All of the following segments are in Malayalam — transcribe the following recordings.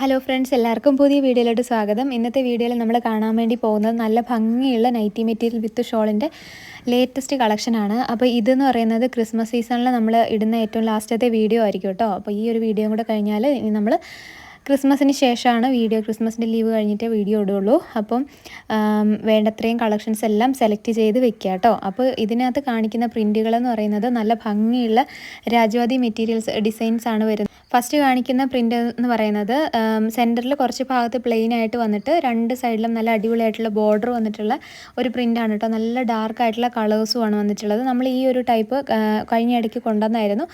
ഹലോ ഫ്രണ്ട്സ് എല്ലാവർക്കും പുതിയ വീഡിയോയിലോട്ട് സ്വാഗതം. ഇന്നത്തെ വീഡിയോയിൽ നമ്മൾ കാണാൻ വേണ്ടി പോകുന്നത് നല്ല ഭംഗിയുള്ള നൈറ്റി മെറ്റീരിയൽ വിത്ത് ഷോളിന്റെ ലേറ്റസ്റ്റ് കളക്ഷനാണ് അപ്പോൾ ഇതെന്ന് പറയുന്നത് ക്രിസ്മസ് സീസണിൽ നമ്മൾ ഇടുന്ന ഏറ്റവും ലാസ്റ്റത്തെ വീഡിയോ ആയിരിക്കും കേട്ടോ. അപ്പോൾ ഈ ഒരു വീഡിയോ കൂടെ കഴിഞ്ഞാൽ ഇനി നമ്മൾ ക്രിസ്മസിന് ശേഷമാണ് വീഡിയോ ക്രിസ്മസിന്റെ ലീവ് കഴിഞ്ഞിട്ടേ വീഡിയോ ഇടുകയുള്ളൂ അപ്പം വേണ്ടത്രയും കളക്ഷൻസ് എല്ലാം സെലക്ട് ചെയ്ത് വെക്കുക കേട്ടോ. അപ്പോൾ ഇതിനകത്ത് കാണിക്കുന്ന പ്രിന്റുകളെന്ന് പറയുന്നത് നല്ല ഭംഗിയുള്ള രാജവാദി മെറ്റീരിയൽസ് ഡിസൈൻസ് ആണ് വരുന്നത്. ഫസ്റ്റ് കാണിക്കുന്ന പ്രിന്റ് എന്ന് പറയുന്നത് സെന്ററിൽ കുറച്ച് ഭാഗത്ത് പ്ലെയിൻ ആയിട്ട് വന്നിട്ട് രണ്ട് സൈഡിലും നല്ല അടിപൊളിയായിട്ടുള്ള ബോർഡർ വന്നിട്ടുള്ള ഒരു പ്രിന്റാണ് കേട്ടോ നല്ല ഡാർക്ക് ആയിട്ടുള്ള കളേഴ്സുമാണ് വന്നിട്ടുള്ളത്. നമ്മൾ ഈ ഒരു ടൈപ്പ് കഴിഞ്ഞ ഇടയ്ക്ക് കൊണ്ടുവന്നായിരുന്നു.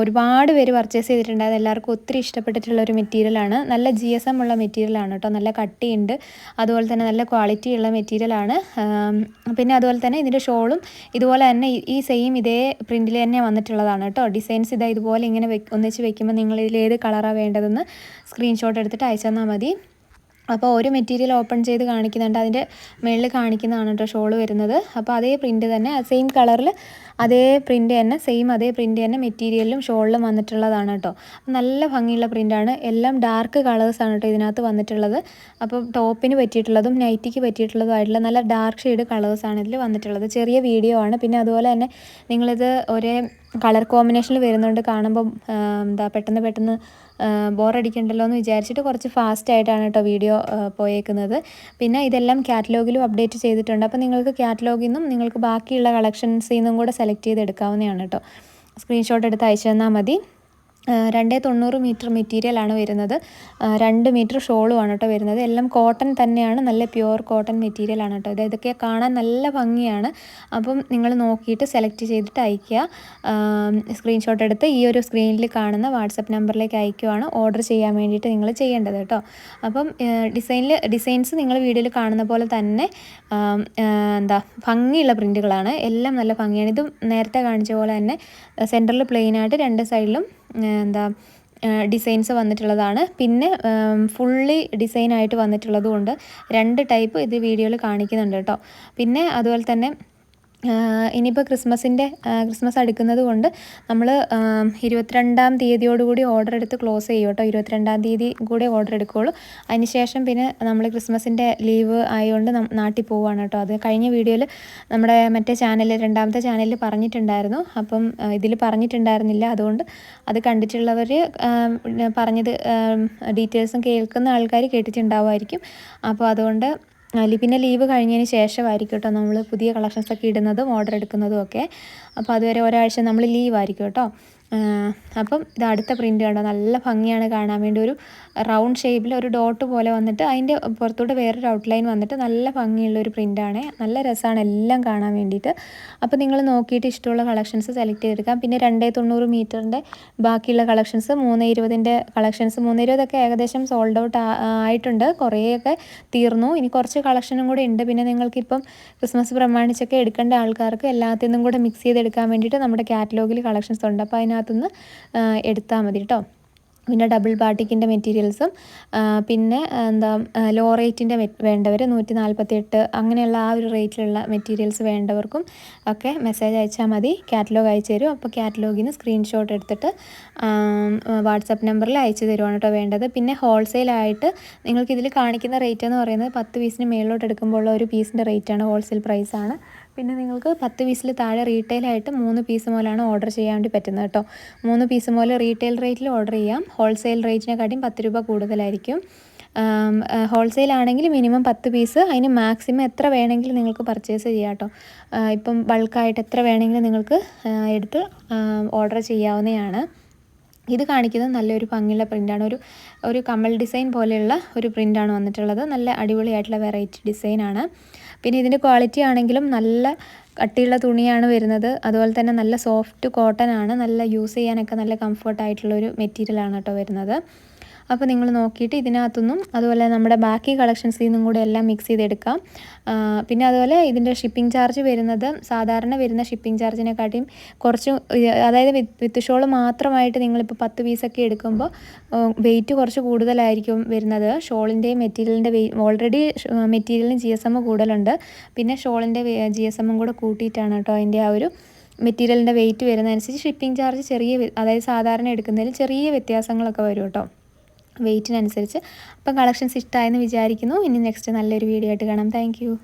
ഒരുപാട് പേര് പർച്ചേസ് ചെയ്തിട്ടുണ്ടായിരുന്നു എല്ലാവർക്കും ഒത്തിരി ഇഷ്ടപ്പെട്ടിട്ടുള്ള ഒരു മെറ്റീരിയലാണ് നല്ല ജി എസ് എം ഉള്ള മെറ്റീരിയലാണ് കേട്ടോ നല്ല കട്ടിയുണ്ട്. അതുപോലെ തന്നെ നല്ല ക്വാളിറ്റി ഉള്ള മെറ്റീരിയലാണ് പിന്നെ അതുപോലെ തന്നെ ഇതിന്റെ ഷോളും ഇതുപോലെ തന്നെ ഈ സെയിം ഇതേ പ്രിന്റിൽ തന്നെ വന്നിട്ടുള്ളതാണ് കേട്ടോ ഡിസൈൻസ് ഇതാ ഇതുപോലെ ഇങ്ങനെ ഒന്നിച്ച് വെക്കുമ്പോൾ നിങ്ങൾ ഇതിൽ ഏത് കളറാണ് വേണ്ടതെന്ന് സ്ക്രീൻഷോട്ട് എടുത്തിട്ട് അയച്ചു തന്നാൽ മതി. അപ്പോൾ ഒരു മെറ്റീരിയൽ ഓപ്പൺ ചെയ്ത് കാണിക്കുന്നുണ്ട്. അതിന്റെ മുകളിൽ കാണിക്കുന്നതാണ് കേട്ടോ ഷോൾ വരുന്നത്. അപ്പോൾ അതേ പ്രിന്റ് തന്നെ സെയിം കളറിൽ അതേ പ്രിന്റ് തന്നെ സെയിം അതേ പ്രിന്റ് തന്നെ മെറ്റീരിയലിലും ഷോളിലും വന്നിട്ടുള്ളതാണ് കേട്ടോ. നല്ല ഭംഗിയുള്ള പ്രിന്റാണ് എല്ലാം ഡാർക്ക് കളേഴ്സാണ് കേട്ടോ ഇതിനകത്ത് വന്നിട്ടുള്ളത്. അപ്പോൾ ടോപ്പിന് പറ്റിയിട്ടുള്ളതും നൈറ്റിക്ക് പറ്റിയിട്ടുള്ളതുമായിട്ടുള്ള നല്ല ഡാർക്ക് ഷെയ്ഡ് കളേഴ്സാണ് ഇതിൽ വന്നിട്ടുള്ളത്. ചെറിയ വീഡിയോ ആണ്. പിന്നെ അതുപോലെ തന്നെ നിങ്ങളിത് ഒരേ കളർ കോമ്പിനേഷനിൽ വരുന്നുണ്ട് കാണുമ്പോൾ എന്താ പെട്ടെന്ന് പെട്ടെന്ന് ബോറടിക്കണ്ടല്ലോ എന്ന് വിചാരിച്ചിട്ട് കുറച്ച് ഫാസ്റ്റ് ആയിട്ടാണ് കേട്ടോ വീഡിയോ പോയേക്കുന്നത്. പിന്നെ ഇതെല്ലാം കാറ്റലോഗിലും അപ്ഡേറ്റ് ചെയ്തിട്ടുണ്ട്. അപ്പോൾ നിങ്ങൾക്ക് കാറ്റലോഗിൽ നിന്നും നിങ്ങൾക്ക് ബാക്കിയുള്ള കളക്ഷൻസിൽ നിന്നും കൂടെ സെലക്ട് ചെയ്ത് എടുക്കാവുന്നതാണ് കേട്ടോ സ്ക്രീൻഷോട്ട് എടുത്ത് അയച്ചു തന്നാൽ മതി. രണ്ട് തൊണ്ണൂറ് മീറ്റർ മെറ്റീരിയലാണ് വരുന്നത്. രണ്ട് മീറ്റർ ഷോളുമാണ് കേട്ടോ വരുന്നത്. എല്ലാം കോട്ടൺ തന്നെയാണ്. നല്ല പ്യുവർ കോട്ടൺ മെറ്റീരിയലാണ് കേട്ടോ ഇത്. ഇതൊക്കെ കാണാൻ നല്ല ഭംഗിയാണ്. അപ്പം നിങ്ങൾ നോക്കിയിട്ട് സെലക്ട് ചെയ്തിട്ട് അയയ്ക്കുക. സ്ക്രീൻഷോട്ട് എടുത്ത് ഈ ഒരു സ്ക്രീനിൽ കാണുന്ന വാട്സപ്പ് നമ്പറിലേക്ക് അയക്കുവാണ് ഓർഡർ ചെയ്യാൻ വേണ്ടിയിട്ട് നിങ്ങൾ ചെയ്യേണ്ടത് കേട്ടോ. അപ്പം ഡിസൈനിൽ ഡിസൈൻസ് നിങ്ങൾ വീഡിയോയിൽ കാണുന്ന പോലെ തന്നെ എന്താ ഭംഗിയുള്ള പ്രിന്റുകളാണ് എല്ലാം നല്ല ഭംഗിയാണ്. ഇതും നേരത്തെ കാണിച്ച പോലെ തന്നെ സെന്ററിൽ പ്ലെയിനായിട്ട് രണ്ട് സൈഡിലും എന്താ ഡിസൈൻസ് വന്നിട്ടുള്ളതാണ്. പിന്നെ ഫുള്ളി ഡിസൈനായിട്ട് വന്നിട്ടുള്ളതുകൊണ്ട് രണ്ട് ടൈപ്പ് ഇത് വീഡിയോയിൽ കാണിക്കുന്നുണ്ട് കേട്ടോ. പിന്നെ അതുപോലെ തന്നെ ഇനിയിപ്പോൾ ക്രിസ്മസിന്റെ ക്രിസ്മസ് അടുക്കുന്നത് കൊണ്ട് നമ്മൾ ഇരുപത്തിരണ്ടാം തീയതിയോടുകൂടി ഓർഡർ എടുത്ത് ക്ലോസ് ചെയ്യും കേട്ടോ ഇരുപത്തിരണ്ടാം തീയതി കൂടി ഓർഡർ എടുക്കുകയുള്ളൂ അതിനുശേഷം പിന്നെ നമ്മൾ ക്രിസ്മസിന്റെ ലീവ് ആയതുകൊണ്ട് നാട്ടിൽ പോവുകയാണ് കേട്ടോ അത് കഴിഞ്ഞ വീഡിയോയിൽ നമ്മുടെ മറ്റേ ചാനലിൽ രണ്ടാമത്തെ ചാനലിൽ പറഞ്ഞിട്ടുണ്ടായിരുന്നു. അപ്പം ഇതിൽ പറഞ്ഞിട്ടുണ്ടായിരുന്നില്ല. അതുകൊണ്ട് അത് കണ്ടിട്ടുള്ളവർ പറഞ്ഞത് ഡീറ്റെയിൽസും കേൾക്കുന്ന ആൾക്കാർ കേട്ടിട്ടുണ്ടാവുമായിരിക്കും. അപ്പോൾ അതുകൊണ്ട് പിന്നെ ലീവ് കഴിഞ്ഞതിന് ശേഷമായിരിക്കും കേട്ടോ നമ്മൾ പുതിയ കളക്ഷൻസൊക്കെ ഇടുന്നതും ഓർഡർ എടുക്കുന്നതും ഒക്കെ. അപ്പോൾ അതുവരെ ഒരാഴ്ച നമ്മൾ ലീവ് ലീവായിരിക്കും കേട്ടോ. അപ്പം ഇത് അടുത്ത പ്രിന്റ് കണ്ടോ? നല്ല ഭംഗിയാണ് കാണാൻ വേണ്ടി. ഒരു റൗണ്ട് ഷേപ്പിൽ ഒരു ഡോട്ട് പോലെ വന്നിട്ട് അതിന്റെ പുറത്തൂടെ വേറൊരു ഔട്ട്ലൈൻ വന്നിട്ട് നല്ല ഭംഗിയുള്ള ഒരു പ്രിന്റാണ് നല്ല രസമാണ് എല്ലാം കാണാൻ വേണ്ടിയിട്ട്. അപ്പോൾ നിങ്ങൾ നോക്കിയിട്ട് ഇഷ്ടമുള്ള കളക്ഷൻസ് സെലക്ട് ചെയ്തെടുക്കാം. പിന്നെ രണ്ടേ തൊണ്ണൂറ് മീറ്ററിന്റെ ബാക്കിയുള്ള കളക്ഷൻസ് മൂന്ന് ഇരുപതിന്റെ കളക്ഷൻസ് മൂന്ന് ഇരുപതൊക്കെ ഏകദേശം സോൾഡ് ഔട്ട് ആയിട്ടുണ്ട്. കുറേയൊക്കെ തീർന്നു. ഇനി കുറച്ച് കളക്ഷനും കൂടെ ഉണ്ട്. പിന്നെ നിങ്ങൾക്കിപ്പം ക്രിസ്മസ് പ്രമാണിച്ചൊക്കെ എടുക്കേണ്ട ആൾക്കാർക്ക് എല്ലാത്തിനും കൂടെ മിക്സ് ചെയ്തെടുക്കാൻ വേണ്ടിയിട്ട് നമ്മുടെ കാറ്റലോഗിൽ കളക്ഷൻസ് ഉണ്ട്. അപ്പോൾ അതിനകത്തുനിന്ന് എടുത്താൽ മതി കേട്ടോ പിന്നെ ഡബിൾ ബാട്ടിക്കിന്റെ മെറ്റീരിയൽസും പിന്നെ എന്താ ലോ റേറ്റിന്റെ വേണ്ടവർ നൂറ്റി നാൽപ്പത്തി എട്ട് അങ്ങനെയുള്ള ആ ഒരു റേറ്റിലുള്ള മെറ്റീരിയൽസ് വേണ്ടവർക്കും ഒക്കെ മെസ്സേജ് അയച്ചാൽ മതി. കാറ്റലോഗ് അയച്ചു തരും. അപ്പോൾ കാറ്റലോഗിന് സ്ക്രീൻഷോട്ട് എടുത്തിട്ട് വാട്സപ്പ് നമ്പറിൽ അയച്ചു തരുവാണ് കേട്ടോ വേണ്ടത്. പിന്നെ ഹോൾസെയിലായിട്ട് നിങ്ങൾക്ക് ഇതിൽ കാണിക്കുന്ന റേറ്റ് എന്ന് പറയുന്നത് പത്ത് പീസിന് മേളിലോട്ട് എടുക്കുമ്പോൾ ഉള്ള ഒരു പീസിന്റെ റേറ്റാണ് ഹോൾസെയിൽ പ്രൈസാണ്. പിന്നെ നിങ്ങൾക്ക് പത്ത് പീസിൽ താഴെ റീറ്റെയിലായിട്ട് മൂന്ന് പീസ് മുതലാണ് ഓർഡർ ചെയ്യാൻ വേണ്ടി പറ്റുന്നത് കേട്ടോ. മൂന്ന് പീസ് മുതൽ റീറ്റെയിൽ റേറ്റിൽ ഓർഡർ ചെയ്യാം. ഹോൾസെയിൽ റേറ്റിനെക്കാട്ടിയും പത്ത് രൂപ കൂടുതലായിരിക്കും. ഹോൾസെയിൽ ആണെങ്കിൽ മിനിമം പത്ത് പീസ് അതിന് മാക്സിമം എത്ര വേണമെങ്കിലും നിങ്ങൾക്ക് പർച്ചേസ് ചെയ്യാം കേട്ടോ. ഇപ്പം ബൾക്കായിട്ട് എത്ര വേണമെങ്കിലും നിങ്ങൾക്ക് എടുത്ത് ഓർഡർ ചെയ്യാവുന്നതാണ്. ഇത് കാണിക്കുന്നത് നല്ലൊരു ഭംഗിയുള്ള പ്രിന്റാണ് ഒരു ഒരു കമ്മൽ ഡിസൈൻ പോലെയുള്ള ഒരു പ്രിന്റാണ് വന്നിട്ടുള്ളത്. നല്ല അടിപൊളിയായിട്ടുള്ള വെറൈറ്റി ഡിസൈനാണ് പിന്നെ ഇതിന്റെ ക്വാളിറ്റി ആണെങ്കിലും നല്ല കട്ടിയുള്ള തുണിയാണ് വരുന്നത്. അതുപോലെ തന്നെ നല്ല സോഫ്റ്റ് കോട്ടൺ ആണ്. നല്ല യൂസ് ചെയ്യാനൊക്കെ നല്ല കംഫർട്ടായിട്ടുള്ളൊരു മെറ്റീരിയലാണ് കേട്ടോ വരുന്നത്. അപ്പോൾ നിങ്ങൾ നോക്കിയിട്ട് ഇതിനകത്തുനിന്നും അതുപോലെ നമ്മുടെ ബാക്കി കളക്ഷൻസിൽ നിന്നും കൂടെ എല്ലാം മിക്സ് ചെയ്തെടുക്കാം. പിന്നെ അതുപോലെ ഇതിന്റെ ഷിപ്പിംഗ് ചാർജ് വരുന്നത് സാധാരണ വരുന്ന ഷിപ്പിംഗ് ചാർജിനെക്കാട്ടിയും കുറച്ച് അതായത് വിത്ത് ഷോൾ മാത്രമായിട്ട് നിങ്ങളിപ്പോൾ പത്ത് പീസൊക്കെ എടുക്കുമ്പോൾ വെയിറ്റ് കുറച്ച് കൂടുതലായിരിക്കും വരുന്നത്. ഷോളിന്റെയും മെറ്റീരിയലിന്റെ ഓൾറെഡി മെറ്റീരിയലിന് ജി എസ് എം കൂടുതലുണ്ട്. പിന്നെ ഷോളിന്റെ ജി എസ് എമ്മും കൂടെ കൂട്ടിയിട്ടാണ് കേട്ടോ അതിന്റെ ആ ഒരു മെറ്റീരിയലിന്റെ വെയിറ്റ് വരുന്നതനുസരിച്ച് ഷിപ്പിംഗ് ചാർജ് ചെറിയ അതായത് സാധാരണ എടുക്കുന്നതിൽ ചെറിയ വ്യത്യാസങ്ങളൊക്കെ വരും കേട്ടോ. വെയ്റ്റിനനുസരിച്ച് അപ്പം കളക്ഷൻസ് ഇഷ്ടമായെന്ന് വിചാരിക്കുന്നു. ഇനി നെക്സ്റ്റ് നല്ലൊരു വീഡിയോ ആയിട്ട് കാണാം. താങ്ക്